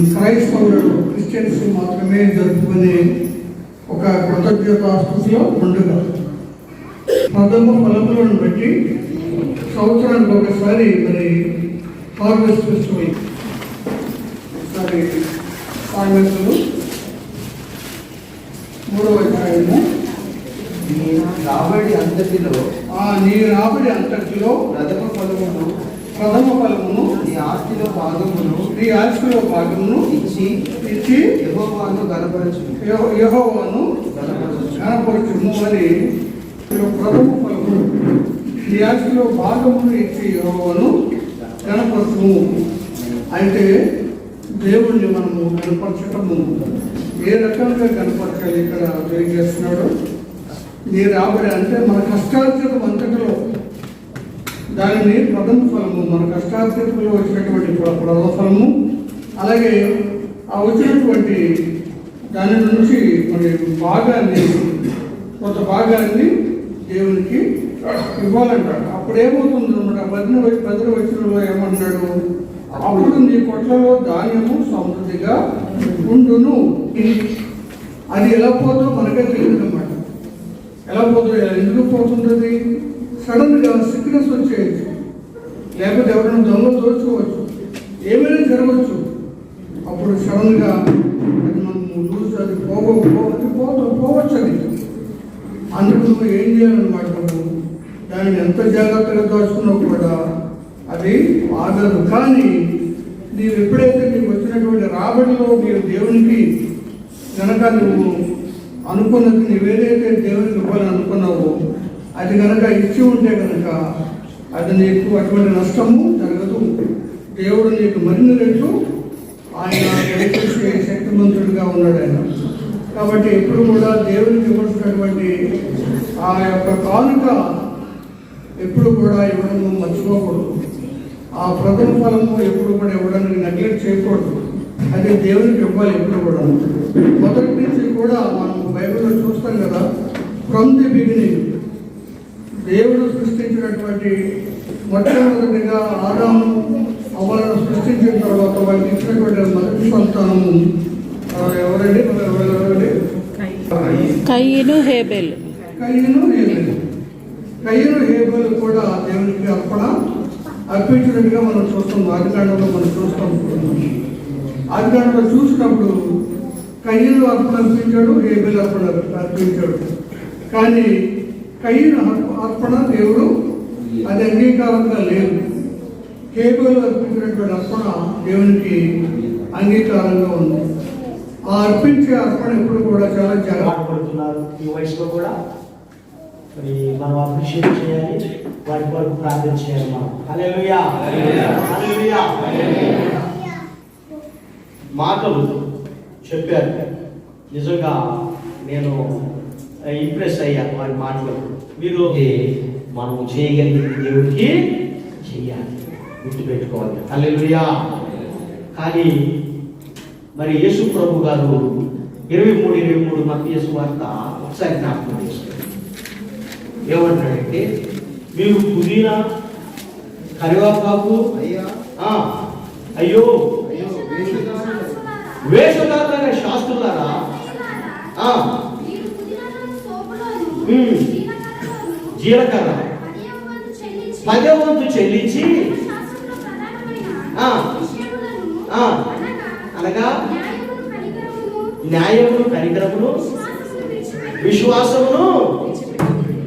మ్, క్రైస్తవులు క్రిస్టియన్స్ మాత్రమే జరుపుకునే ఒక కృతజ్ఞత స్థితిలో పండుగ ప్రథమ ఫలములను బట్టి సంవత్సరానికి ఒకసారి మరి హార్వెస్ట్ ఫెస్టివల్. ఒకసారి సామెతలు మూడవ అధ్యాయము. రాబడి అంతటిలో ఆ నీ రాబడి అంతటిలో ప్రథమ ఫలమును ప్రథమ ఫలమును నీ ఆస్తిలో భాగమును నీ ఆస్తిలో భాగమును ఇచ్చి ఇచ్చి యెహోవాను గనపరచు యెహో- యెహోవాను గనపరచు అని ప్రథమ ఫలము నీ ఆస్తిలో భాగమును ఇచ్చి యెహోవాను కనపరచుము అయితే దేవుణ్ణి మనము కనపరచటము ఏ రకంగా కనపరచాలి ఇక్కడ తెలియజేస్తున్నాడు నీ రాబడి అంటే మన కష్టార్జితం అంతటిలో దానిని ప్రథమ ఫలము మన కష్టార్జితంలో వచ్చినటువంటి ప్ర- ప్రథమ ఫలము అలాగే ఆ వచ్చినటువంటి దాని నుంచి మరి భాగాన్ని కొంత భాగాన్ని దేవునికి ఇవ్వాలంటాడు. అప్పుడు ఏమవుతుంది అనమాట పదిన పదిన వచ్చినలో ఏమంటున్నాడు అప్పుడు నీ కొట్లలో ధాన్యము సమృద్ధిగా ఉండును. అది ఎలా పోతుందో మనకే తెలియదు అనమాట ఎలా పోతుంది ఎందుకు పోతుంటుంది సడన్గా సిక్నెస్ వచ్చేయచ్చు. లేకపోతే ఎవరైనా దొంగలు దోచుకోవచ్చు. ఏమైనా జరగవచ్చు. అప్పుడు సడన్గా అది మనం లూజ్ అది పోగ పోవచ్చు పోవచ్చు పోవచ్చు అది. అందుకు నువ్వు ఏం చేయాలన్నమాట నువ్వు? దాన్ని ఎంత జాగ్రత్తగా దాచుకున్నావు కూడా అది ఆగదు. కానీ నీవు ఎప్పుడైతే నీకు వచ్చినటువంటి రాబడిలో మీరు దేవునికి కనుక నువ్వు అనుకున్నది నువ్వేదైతే దేవునికి ఇవ్వాలని అనుకున్నావో అది కనుక ఇచ్చి ఉంటే కనుక అది నీకు అటువంటి నష్టము జరగదు. దేవుడు నీకు మరిన్ని రెట్లు ఆయన దయచేసే శక్తిమంతుడిగా ఉన్నాడు ఆయన. కాబట్టి ఎప్పుడు కూడా దేవునికి ఇవ్వాల్సినటువంటి ఆ యొక్క కానుక ఎప్పుడు కూడా ఇవ్వడము మర్చిపోకూడదు. ఆ ప్రథమ ఫలము ఎప్పుడు కూడా ఇవ్వడానికి నెగ్లెక్ట్ చేయకూడదు. అది దేవునికి ఇవ్వాలి ఎప్పుడు కూడా మొదటి నుంచి కూడా మనం బైబిల్లో చూస్తాం కదా ఫ్రమ్ ది బిగినింగ్ దేవుడు సృష్టించినటువంటి మొట్టమొదటిగా ఆదాము అవ్వలను సృష్టించిన తర్వాత వాళ్ళకి ఇచ్చినటువంటి మొదటి సంతానము ఎవరండి? ఎవరు- ఎవరండి కయ్యను హేబెల్. కయ్యను హేబెలు. కయ్యను హేబెలు కూడా దేవునికి అర్పణ అర్పించినట్టుగా మనం చూస్తాం. ఆదికాండంలో మనం చూస్తాం. ఆదికాండంలో చూసినప్పుడు కయ్యను అర్పణ అర్పించాడు హేబెలు అర్పణ అర్పించాడు. కానీ కయ్యను అర్పణ దేవుడు అది అంగీకారంగా లేదు. హేబెలు అర్పించినటువంటి అర్పణ దేవునికి అంగీకారంగా ఉంది. ఆ అర్పించే అర్పణ ఎప్పుడు కూడా చాలా జాగ్రత్త బాధపడుతున్నారు ఈ వయసులో కూడా. మరి మనం అప్రిషియేట్ చేయాలి వాటి కొరకు ప్రార్థన చేయాలి మనం. హల్లెలూయా. హల్లెలూయా. మాటలు చెప్పారు. నిజంగా నేను ఇంప్రెస్ అయ్యా వారి మాటలు మీరు మనం చేయగలిగింది దేవుడికి చెయ్యాలి గుర్తుపెట్టుకోవాలి. హల్లెలూయా. కానీ మరి యేసు ప్రభు గారు ఇరవై మూడు ఇరవై మూడు మంది యేసు వార్త ఒకసారి జ్ఞాపకం చేసుకోండి. ఏమంటాడంటే మీరు పుదీనా కరివేపాకు అయ్యా. ఆ, అయ్యో అయ్యో వేషధారులు వేషధారులైన శాస్త్రులారా జీలకర్ర. పదే వంతు చెల్లించి. అనగా న్యాయమును కనికరమును విశ్వాసమును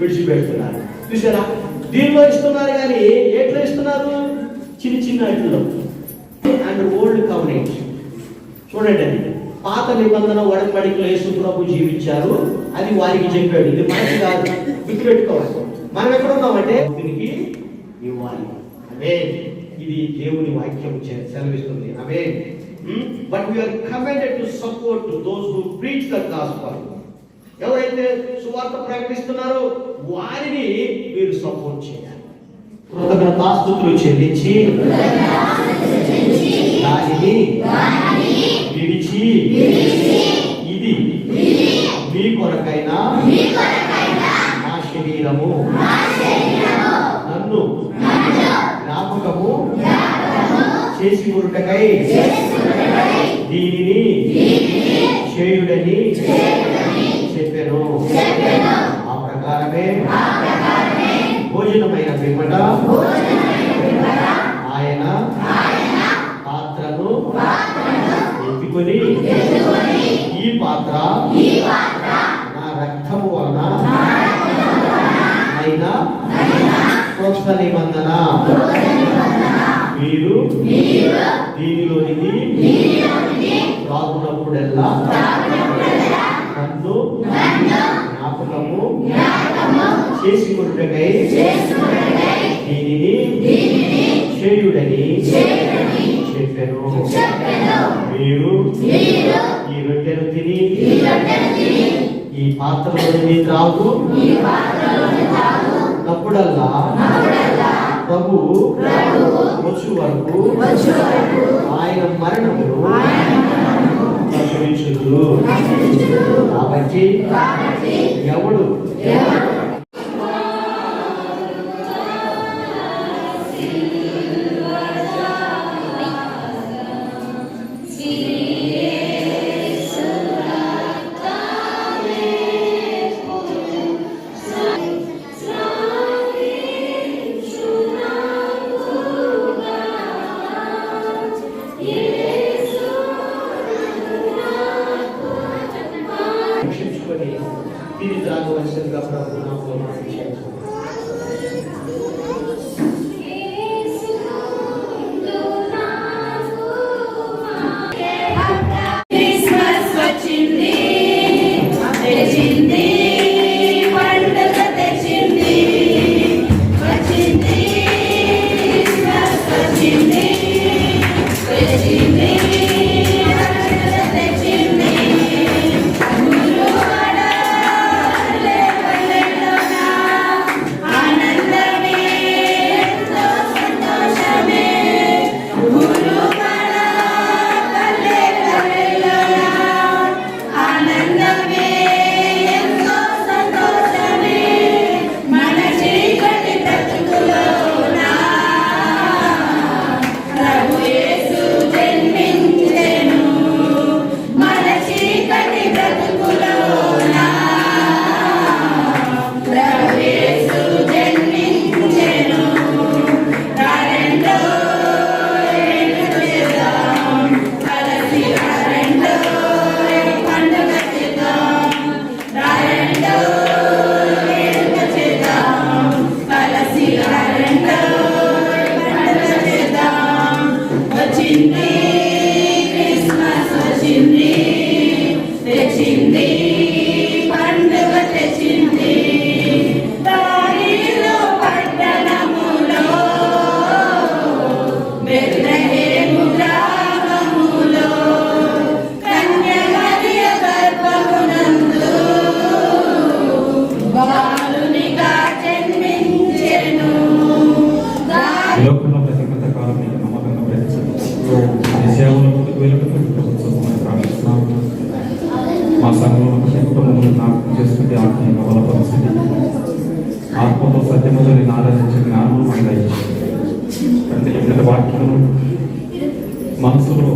విడిచిపెడుతున్నారు. చూసారా దీనిలో ఇస్తున్నారు కానీ ఎట్లా ఇస్తున్నారు? చిన్న చిన్న ఇట్లో. And old coverage. చూడండి అది. పాత నిబంధన వడంబడికలో యేసు ప్రభు జీవించారు. అది వారికి చెప్పాడు. ఇది మనకి కాదు. గుర్తుపెట్టుకోవాలి. మనం ఎక్కడ ఉన్నామంటే? దీనికి ఇవ్వాలి. అవే ఇది దేవుని వాక్యం సెలవిస్తుంది. అవే but we are commanded to support those who preach the gospel ఎవరైతే సువార్త ప్రకటిస్తున్నారో వారిని మీరు సపోర్ట్ చేయాలి. కృతజ్ఞతాస్తుతులు చెల్లించి దానిని విడిచి ఇది మీ కొరకైనా నా శరీరము నన్ను జ్ఞాపకము చేసి కొరుటకై దీనిని చేయుడని చెప్పాను. ఆ ప్రకారమే భోజనమైన పిమ్మట ఆయన పాత్రను ఎత్తుకొని ఈ పాత్ర నా రక్తము వలన అయినా క్రొత్త నిబంధన. త్రాగునప్పుడల్లా నన్ను జ్ఞాపకము? చేసి కొట్టుకై దీనిని చేయుడని చెప్పాను. మీరు ఈ రొట్టెను తిని ఈ పాత్రలోని త్రాగు. అప్పుడల్లా ప్రభు వచ్చు వరకు ఆయన మరణమును ప్రచురించుదురు కాబట్టి ఎవడు తిరిగి త్రాగవలసిందిగా ప్రభు నామములో మా సంఘంలో ప్రతి కుటుంబంలో జ్ఞాపకం చేసుకుంటే ఆత్మీయంగా బలపరుస్తుంది ఆత్మతో సత్యముతో నేను ఆరాధించే జ్ఞానము మాకు అంటే ఎన్నటి వాక్యము మనసులో